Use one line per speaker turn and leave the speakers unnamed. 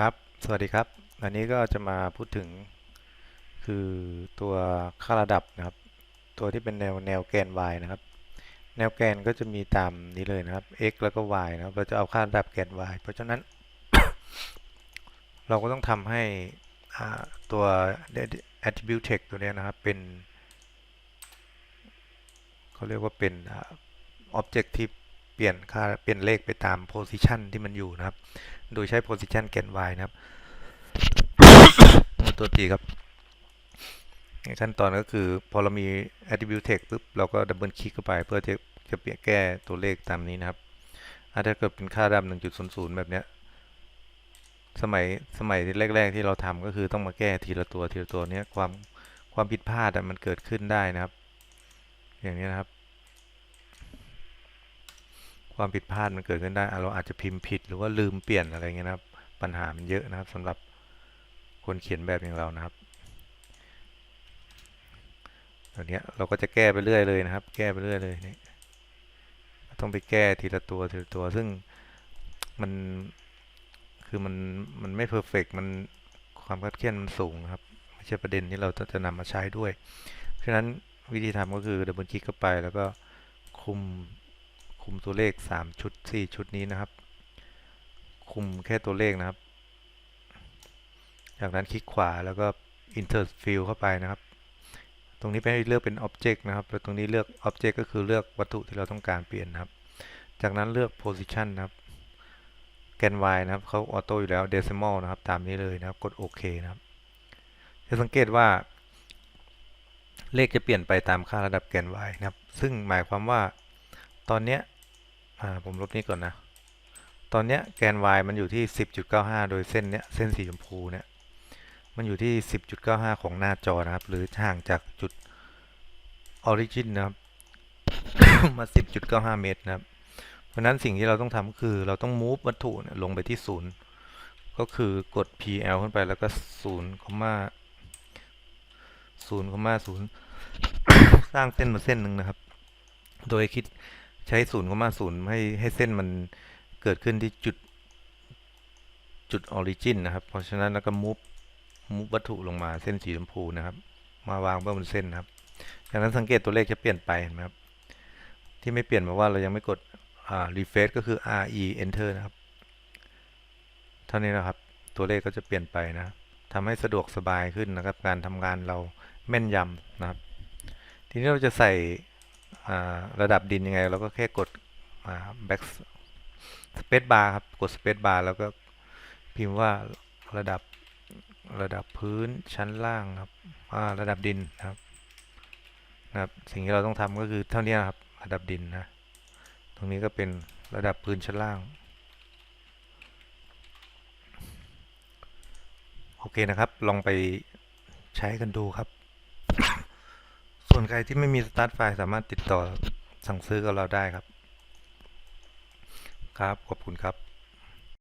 ครับ สวัสดีครับอันนี้ก็จะมาพูดถึง คือตัวค่าระดับนะครับ ตัวที่เป็นแนวแนวแกน y นะครับ แนวแกนก็จะมีตามนี้เลยนะครับ x แล้วก็ y นะครับ เราจะเอาค่าระดับแกน y เพราะฉะนั้น เราก็ต้องทำให้ตัว attribute text ตัวนี้นะครับ เป็น เขาเรียกว่าเป็น object ที่ เปลี่ยนค่าเปลี่ยนเลขไปตาม position ที่มันอยู่นะครับ โดยใช้ position แกน y นะครับ ตัวตีครับขั้นตอนก็คือพอเรามี attribute text ปุ๊บเราก็ดับเบิลคลิกเข้าไป เพื่อจะจะเปลี่ยนแก้ตัวเลขตามนี้นะครับอะถ้าเกิดเป็นค่าดำ1.00แบบเนี้ยสมัยสมัยแรก ๆ ที่เราทำก็คือต้องมาแก้ทีละตัวทีละตัวเนี้ยความความผิดพลาดมันเกิดขึ้นได้นะครับ อย่างนี้นะครับ ความผิดพลาดมันเกิดขึ้นได้เราอาจจะพิมพ์ผิดหรือว่าลืมเปลี่ยนอะไรเงี้ยนะครับ ปัญหามันเยอะนะครับสำหรับคนเขียนแบบอย่างเรานะครับแบบนี้เราก็จะแก้ไปเรื่อยเลยนะครับ แก้ไปเรื่อยเลยนี่ต้องไปแก้ทีละตัวทีละตัว ซึ่งมันคือมันมันไม่เพอร์เฟกมันความคาดเคลื่อนมันสูงครับ ไม่ใช่ประเด็นที่เราจะจะนำมาใช้ด้วยเพราะฉะนั้นวิธีทำก็คือดับเบิลคลิกเข้าไปแล้วก็คุม คุมตัวเลข 3 ชุด 4 ชุดนี้นะครับ คุมแค่ตัวเลขนะครับ จากนั้นคลิกขวาแล้วก็ insert field เข้าไปนะครับ ตรงนี้ไปเลือกเป็น object นะครับ แล้วตรงนี้เลือก object ก็คือเลือกวัตถุที่เราต้องการเปลี่ยนนะครับ จากนั้นเลือก position นะครับแกน y นะครับเขาออโต้อยู่แล้ว decimal นะครับ ตามนี้เลยนะครับ กดโอเคนะครับ จะสังเกตว่า เลขจะเปลี่ยนไปตามค่าระดับแกน y นะครับ ซึ่งหมายความว่าตอนเนี้ยาผมลบนี้ก่อนนะ ตอนเนี้ยแกน y มันอยู่ที่ 10.95 โดยเส้นเนี้ยเส้นสีชมพูเนี่ยมันอยู่ที่ 10.95 ของหน้าจอนะครับ หรือห่างจากจุด origin นนะครับ มา 10.95 เมตรนะครับ เพราะนั้นสิ่งที่เราต้องทำก็คือเราต้อง move วัตถุเนี่ยลงไปที่ศูนย์ก็คือกด pl ขึ้นไปแล้วก็0คอมมา0คอมมา0สร้างเส้นมาเส้นหนึ่งนะครับ โดยคิด ใช้0คอมมา0ให้ให้เส้นมันเกิดขึ้นที่จุดจุด origin นนะครับ เพราะฉะนั้นแล้วก็ move มุวัตถุลงมาเส้นสีชมพูนะครับ มาวางบนเส้นนะครับจากนั้นสังเกตตัวเลขจะเปลี่ยนไปนะครับ ที่ไม่เปลี่ยนเพราะว่าเรายังไม่กด refresh ก็คือ re enter นะครับเท่านี้นะครับ ตัวเลขก็จะเปลี่ยนไปนะทำให้สะดวกสบายขึ้นนะครับ การทำงานเราแม่นยำนะครับ ทีนี้เราจะใส่ ระดับดินยังไง เราก็แค่กด back space bar ครับ กด space bar แล้วก็พิมพ์ว่าระดับระดับพื้นชั้นล่างครับระดับดินนะครับนะครับ สิ่งที่เราต้องทำก็คือเท่านี้ครับ ระดับดินนะ ตรงนี้ก็เป็นระดับพื้นชั้นล่าง โอเคนะครับ ลองไปใช้กันดูครับ วนใครที่ไม่มีสตาร์ทไฟล์สามารถติดต่อสั่งซื้อกับเราได้ครับ ครับ ขอบคุณครับ